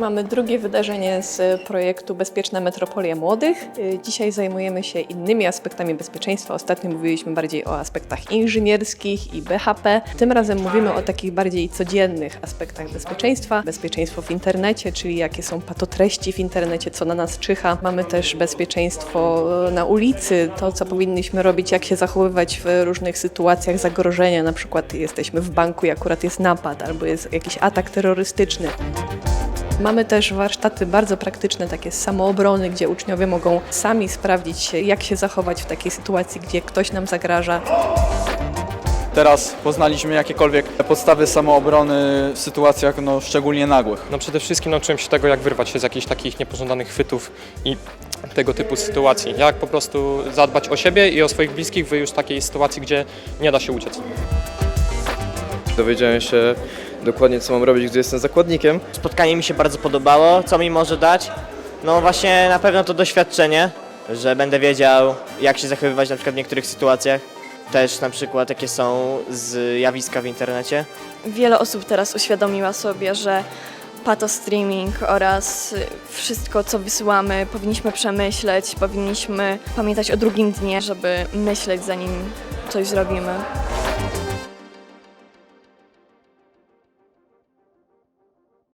Mamy drugie wydarzenie z projektu Bezpieczna Metropolia Młodych. Y, Dzisiaj zajmujemy się innymi aspektami bezpieczeństwa. Ostatnio mówiliśmy bardziej o aspektach inżynierskich i BHP. Tym razem mówimy o takich bardziej codziennych aspektach bezpieczeństwa. Bezpieczeństwo w internecie, czyli jakie są patotreści w internecie, co na nas czyha. Mamy też bezpieczeństwo e, na ulicy, to co powinniśmy robić, jak się zachowywać w różnych sytuacjach zagrożenia. Na przykład jesteśmy w banku i akurat jest napad albo jest jakiś atak terrorystyczny. Mamy też warsztaty bardzo praktyczne, takie z samoobrony, gdzie uczniowie mogą sami sprawdzić, jak się zachować w takiej sytuacji, gdzie ktoś nam zagraża. Teraz poznaliśmy jakiekolwiek podstawy samoobrony w sytuacjach no, szczególnie nagłych. No przede wszystkim nauczyłem się tego, jak wyrwać się z jakichś takich niepożądanych chwytów i tego typu sytuacji. Jak po prostu zadbać o siebie i o swoich bliskich w już takiej sytuacji, gdzie nie da się uciec. Dowiedziałem się dokładnie, co mam robić, gdy jestem zakładnikiem. Spotkanie mi się bardzo podobało. Co mi może dać? No właśnie na pewno to doświadczenie, że będę wiedział jak się zachowywać na przykład w niektórych sytuacjach. Też na przykład jakie są zjawiska w internecie. Wiele osób teraz uświadomiła sobie, że patostreaming oraz y, wszystko, co wysyłamy, powinniśmy przemyśleć, powinniśmy pamiętać o drugim dnie, żeby myśleć zanim coś zrobimy.